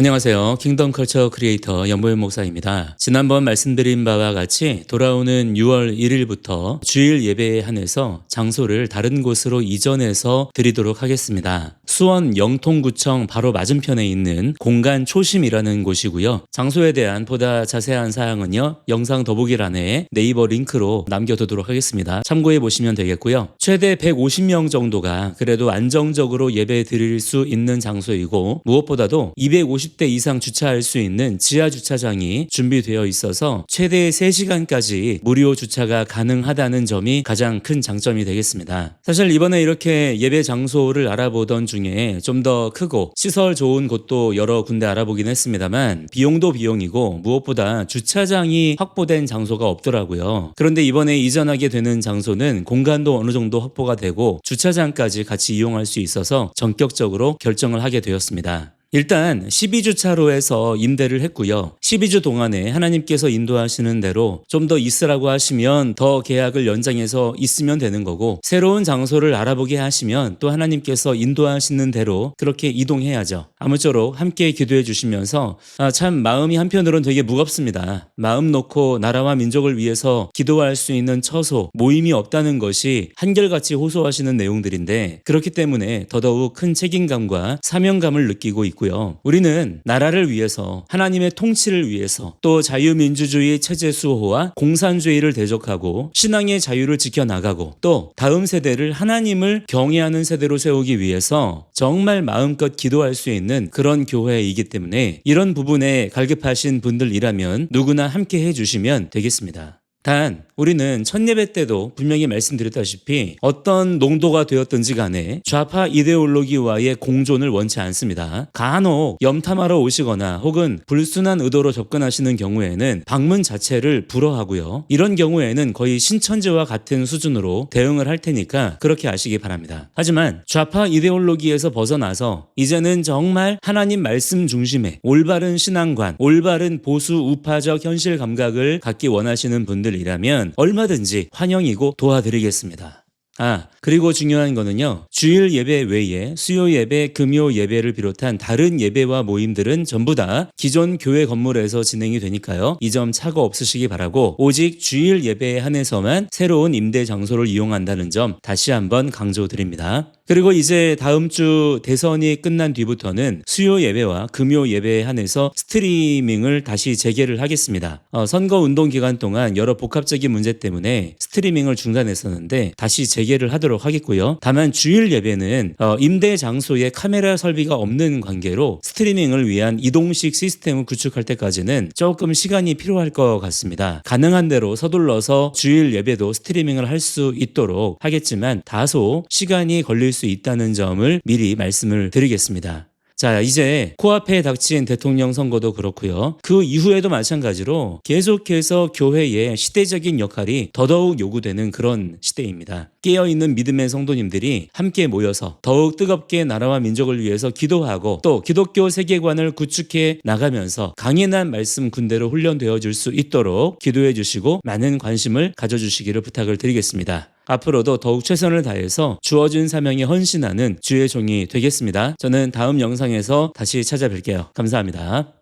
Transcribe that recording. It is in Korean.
안녕하세요. 킹덤 컬처 크리에이터 연보현 목사입니다. 지난번 말씀드린 바와 같이 돌아오는 6월 1일부터 주일 예배에 한해서 장소를 다른 곳으로 이전해서 드리도록 하겠습니다. 수원 영통구청 바로 맞은편에 있는 공간 초심이라는 곳이고요. 장소에 대한 보다 자세한 사항은요. 영상 더보기란에 네이버 링크로 남겨두도록 하겠습니다. 참고해 보시면 되겠고요. 최대 150명 정도가 그래도 안정적으로 예배 드릴 수 있는 장소이고 무엇보다도 250대 이상 주차할 수 있는 지하 주차장이 준비되어 있어서 최대 3시간까지 무료 주차가 가능하다는 점이 가장 큰 장점이 되겠습니다. 사실 이번에 이렇게 예배 장소를 알아보던 중에 좀 더 크고 시설 좋은 곳도 여러 군데 알아보긴 했습니다만 비용도 비용이고 무엇보다 주차장이 확보된 장소가 없더라고요. 그런데 이번에 이전하게 되는 장소는 공간도 어느 정도 확보가 되고 주차장까지 같이 이용할 수 있어서 전격적으로 결정을 하게 되었습니다. 일단 12주 차로에서 임대를 했고요. 12주 동안에 하나님께서 인도하시는 대로 좀 더 있으라고 하시면 더 계약을 연장해서 있으면 되는 거고 새로운 장소를 알아보게 하시면 또 하나님께서 인도하시는 대로 그렇게 이동해야죠. 아무쪼록 함께 기도해 주시면서 아, 참 마음이 한편으론 되게 무겁습니다. 마음 놓고 나라와 민족을 위해서 기도할 수 있는 처소, 모임이 없다는 것이 한결같이 호소하시는 내용들인데 그렇기 때문에 더더욱 큰 책임감과 사명감을 느끼고 있고 요. 우리는 나라를 위해서 하나님의 통치를 위해서 또 자유민주주의 체제 수호와 공산주의를 대적하고 신앙의 자유를 지켜나가고 또 다음 세대를 하나님을 경외하는 세대로 세우기 위해서 정말 마음껏 기도할 수 있는 그런 교회이기 때문에 이런 부분에 갈급하신 분들이라면 누구나 함께 해주시면 되겠습니다. 단 우리는 첫 예배 때도 분명히 말씀드렸다시피 어떤 농도가 되었든지 간에 좌파 이데올로기와의 공존을 원치 않습니다. 간혹 염탐하러 오시거나 혹은 불순한 의도로 접근하시는 경우에는 방문 자체를 불허하고요. 이런 경우에는 거의 신천지와 같은 수준으로 대응을 할 테니까 그렇게 아시기 바랍니다. 하지만 좌파 이데올로기에서 벗어나서 이제는 정말 하나님 말씀 중심의 올바른 신앙관, 올바른 보수 우파적 현실 감각을 갖기 원하시는 분들 이라면 얼마든지 환영이고 도와드리겠습니다. 아, 그리고 중요한 거는요. 주일 예배 외에 수요 예배, 금요 예배를 비롯한 다른 예배와 모임들은 전부 다 기존 교회 건물에서 진행이 되니까요. 이 점 차고 없으시기 바라고 오직 주일 예배에 한해서만 새로운 임대 장소를 이용한다는 점 다시 한번 강조드립니다. 그리고 이제 다음 주 대선이 끝난 뒤부터는 수요 예배와 금요 예배에 한해서 스트리밍을 다시 재개를 하겠습니다. 어, 선거 운동 기간 동안 여러 복합적인 문제 때문에 스트리밍을 중단했었는데 다시 재개를 하도록 하겠고요. 다만 주일 예배는 어, 임대 장소에 카메라 설비가 없는 관계로 스트리밍을 위한 이동식 시스템을 구축할 때까지는 조금 시간이 필요할 것 같습니다. 가능한 대로 서둘러서 주일 예배도 스트리밍을 할 수 있도록 하겠지만 다소 시간이 걸릴 수 있다는 점을 미리 말씀을 드리겠습니다. 자, 이제 코앞에 닥친 대통령 선거도 그렇고요. 그 이후에도 마찬가지로 계속해서 교회의 시대적인 역할이 더더욱 요구되는 그런 시대입니다. 깨어있는 믿음의 성도님들이 함께 모여서 더욱 뜨겁게 나라와 민족을 위해서 기도하고 또 기독교 세계관을 구축해 나가면서 강인한 말씀 군대로 훈련되어 줄 수 있도록 기도해 주시고 많은 관심을 가져 주시기를 부탁을 드리겠습니다. 앞으로도 더욱 최선을 다해서 주어진 사명에 헌신하는 주의 종이 되겠습니다. 저는 다음 영상에서 다시 찾아뵐게요. 감사합니다.